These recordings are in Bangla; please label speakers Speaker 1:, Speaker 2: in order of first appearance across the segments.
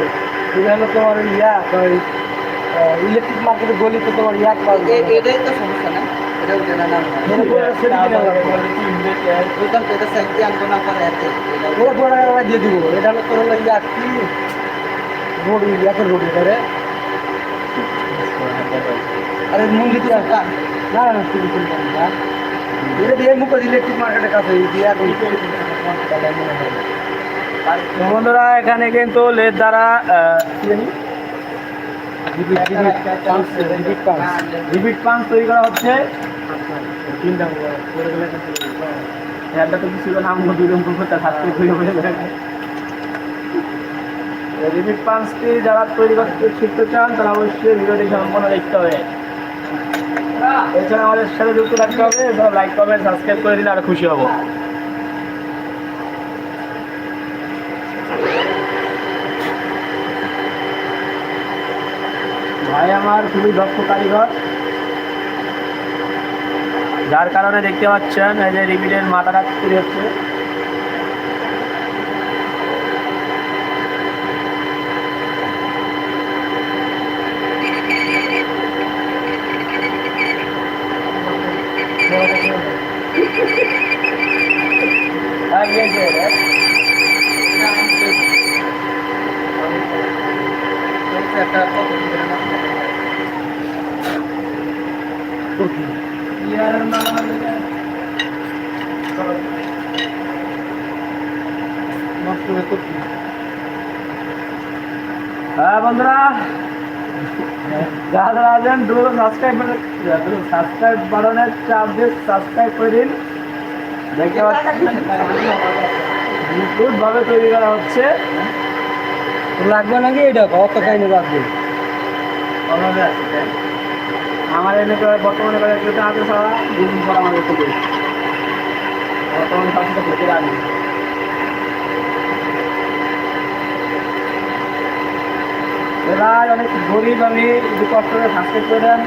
Speaker 1: তো এটা হলো তোমার ওই ইয়া ওই ইলেকট্রিক মার্কেটে গলিতে তোমার ইয়া পাওয়া যায়।
Speaker 2: এটাই তো সমস্যা না? এটাও জানা না
Speaker 1: এটা সেটা
Speaker 2: সাইড আনব না পারে এতে
Speaker 1: ওরা পুরো দিয়ে দিব। এটা হলো তোর হলো ইয়া কি? রোড রোড এটা রে আরে মন্দির না না না তুমি তুমি না। এটা দিয়ে মুখ ইলেকট্রিক মার্কেটের কাছে দিয়ে এখন
Speaker 3: তো বন্ধুরা, এখানে কিন্তু লেদ দ্বারা
Speaker 1: রিপিট
Speaker 3: তৈরি করা হচ্ছে। একটা তো যারা তৈরি করতে শিখতে চান, তারা অবশ্যই ভিডিওটি সম্পূর্ণ দেখতে হবে। এছাড়া আমাদের সাথে যুক্ত থাকতে হবে এছাড়া লাইক কমেন্ট সাবস্ক্রাইব করে দিলে আরও খুশি হব। ভাই আমার খুবই দক্ষ কারিগর। যার কারণে দেখতে পাচ্ছেন, এই যে রিপিটের মাথাটা তৈরি হচ্ছে।
Speaker 2: একটা
Speaker 1: হয়ে করছি
Speaker 3: বন্ধুরা। যারা যারা আছেন দ্রুত সাবস্ক্রাইব সাবস্ক্রাইব বাটনের চাপ দিয়ে সাবস্ক্রাইব করে দিন। দেখতে পাচ্ছেন? নিখুঁতভাবে তৈরি করা হচ্ছে।
Speaker 1: লাগবে নাকি? এটা কত কাহিনী লাগবে।
Speaker 3: আমার এনে করে বর্তমানে যেটা আছে সারা দুদিন পর আমাদের থেকে। বর্তমানে সবটা থেকে রাখি এবার অনেক গরিব আমি একটু কষ্ট করে সাবস্ক্রাইব করে দেন।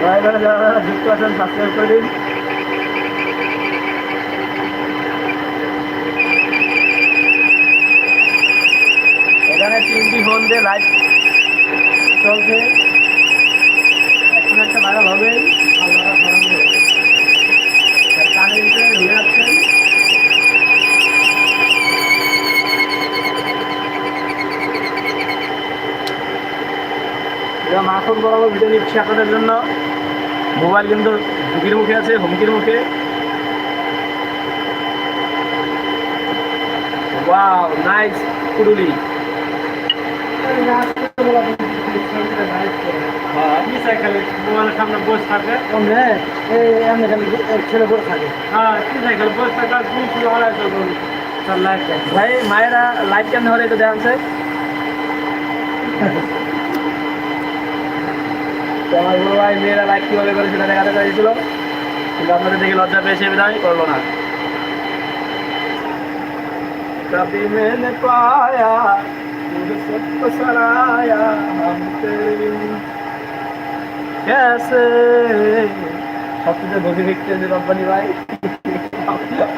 Speaker 3: ড্রাইভারে যারা যুক্ত আছেন সাবস্ক্রাইব করে দিন। এখানে তিনটি ফোন দিয়ে লাইভ এবার মাখন বরাবর ভিডিও নিচ্ছি আপনাদের জন্য। মোবাইল কিন্তু ঝুঁকির মুখে আছে হুমকির মুখে। ওয়াও নাইস
Speaker 1: সামনে বসে থাকে খালি ছেলে বসে থাকে।
Speaker 3: হ্যাঁ কি সাইকেল বসে থাকা দুই কিলো আড়াই ভাই মায়েরা লাইভ কেন হলে দেখান স্যার। তো আমার বড় ভাই মেয়েরা লাইভ কীভাবে করে সেটা দেখাতে চাইছিল কিন্তু আপনাদের দেখে লজ্জা পেয়েছে বিধায় করলো না कभी मैंने पाया सब सराया हम तेरी कैसे সবচেয়ে গতি দেখতে যে রব্বানি ভাই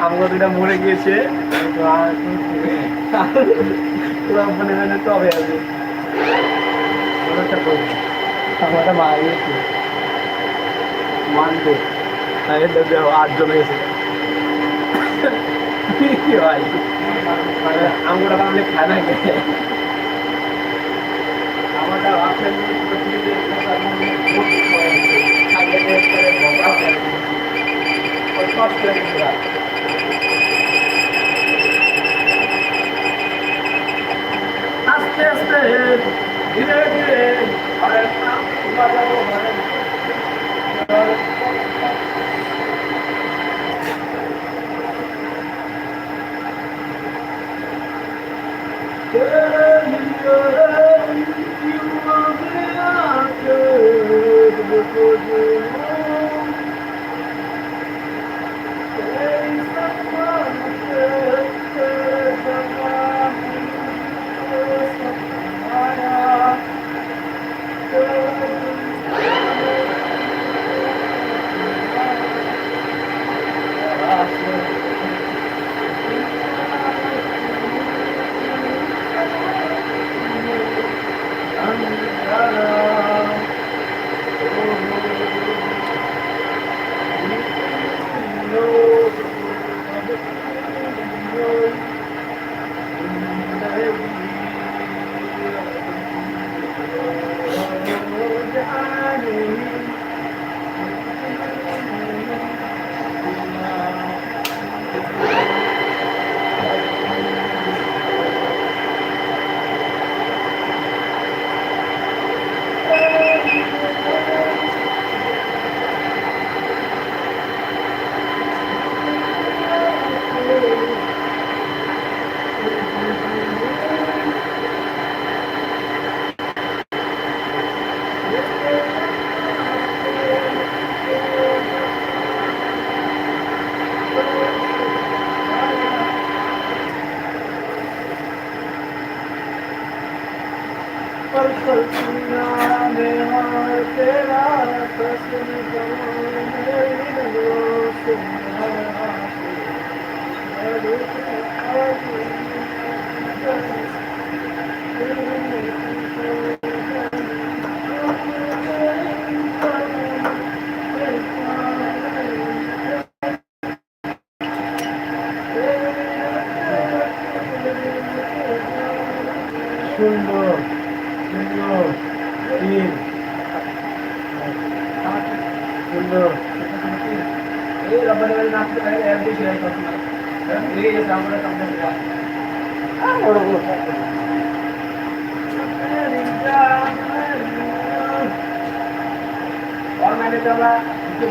Speaker 3: আমার দুটা মরে গিয়েছে রব্বানি মানে তবে আছে
Speaker 1: আমারটা মারা গেছে
Speaker 3: মানবো হ্যাঁ এটা দেখো আট জন গেছে কি ভাই মানে আমরা বাংলা খানা খেয়ে আমারটা ভাবছেন আস্তে আস্তে ধীরে ধীরে Yeah. Thank you.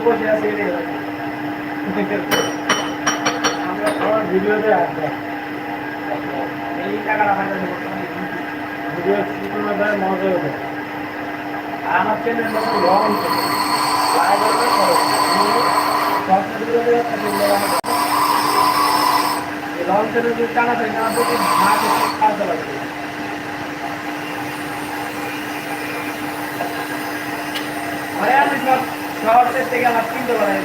Speaker 3: বসে আছি আমরা ভিডিওতে আসবে এই টাকাটা ভিডিও শুরু না দেয় মজা হবে আর আমার চ্যানেল নতুন লং লাইভ করবে করো ভিডিওতে যদি টানা থাকে না তো না কিছু কাজ লাগবে আরে আমি সব শহরের থেকে পারি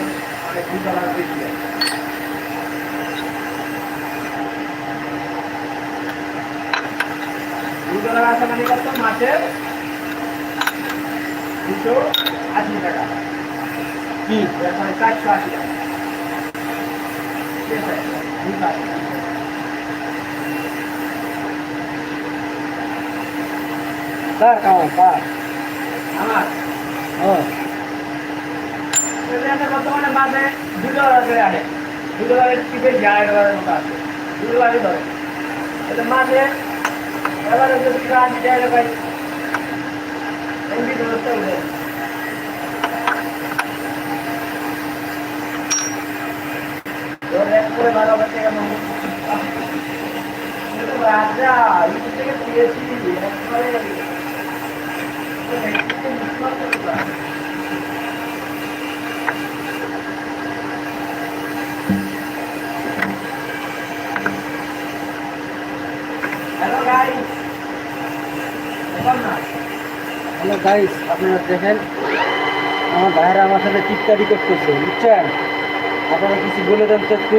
Speaker 3: মাসে দুশো আশি টাকা
Speaker 1: কি
Speaker 3: চারশো আশি টাকা ঠিক আছে? দুই
Speaker 1: কার কামাই কার
Speaker 3: আমার
Speaker 1: হ্যাঁ
Speaker 3: বর্তমানে মাসে দু ডলার করে আসে দু ডলারের কি আড়াই ডলারের মতো আছে দু ডলারই ধরে এটা মাসে এবারে যদি কাজ দেয় ভাই এমবি ব্যবস্থা হয়ে করে বারো হাজার টাকা রাজা ইউটিউব থেকে পেয়েছি একবারে হ্যালো গাইস
Speaker 1: আপনারা দেখেন, আমার ভাইরা আমার সাথে চিৎকারি করতেছে, বুঝছেন? আপনারা কিছু বলে দেন তো একটু।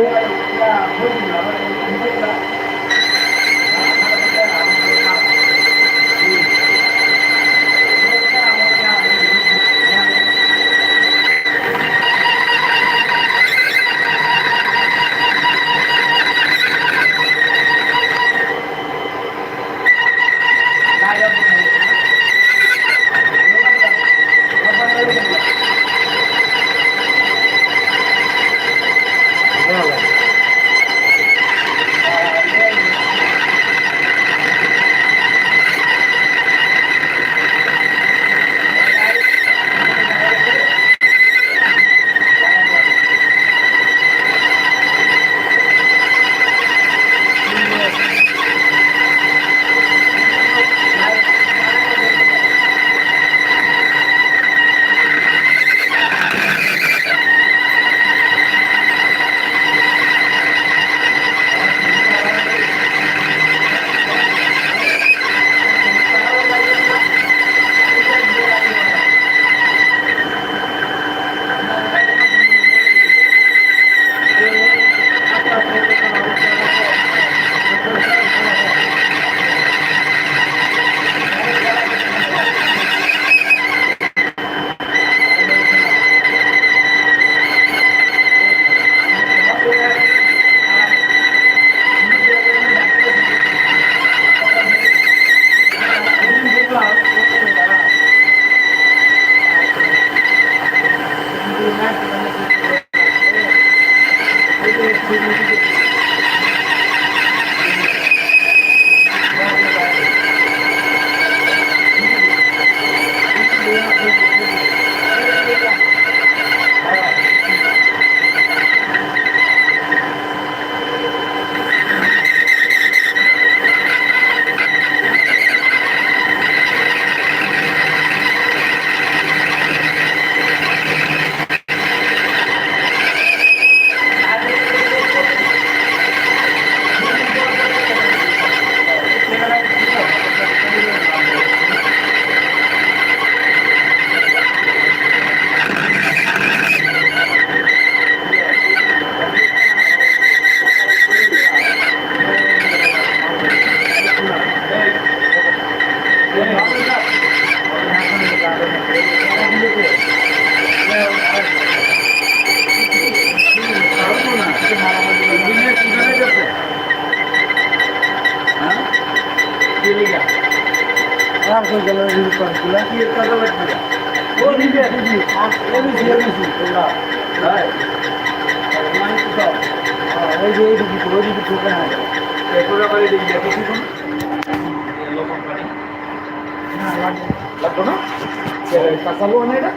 Speaker 1: Thank you. করে গেলেন রিভিউ করেছিল
Speaker 3: কি একটা লাগবে ও দিবে দিবি এবিসি এবিসি তোমরা তাই মানে কি সব
Speaker 1: ওই যে এই দিকে ওই দিকে ঢুকে না
Speaker 3: এগুলো করে এটা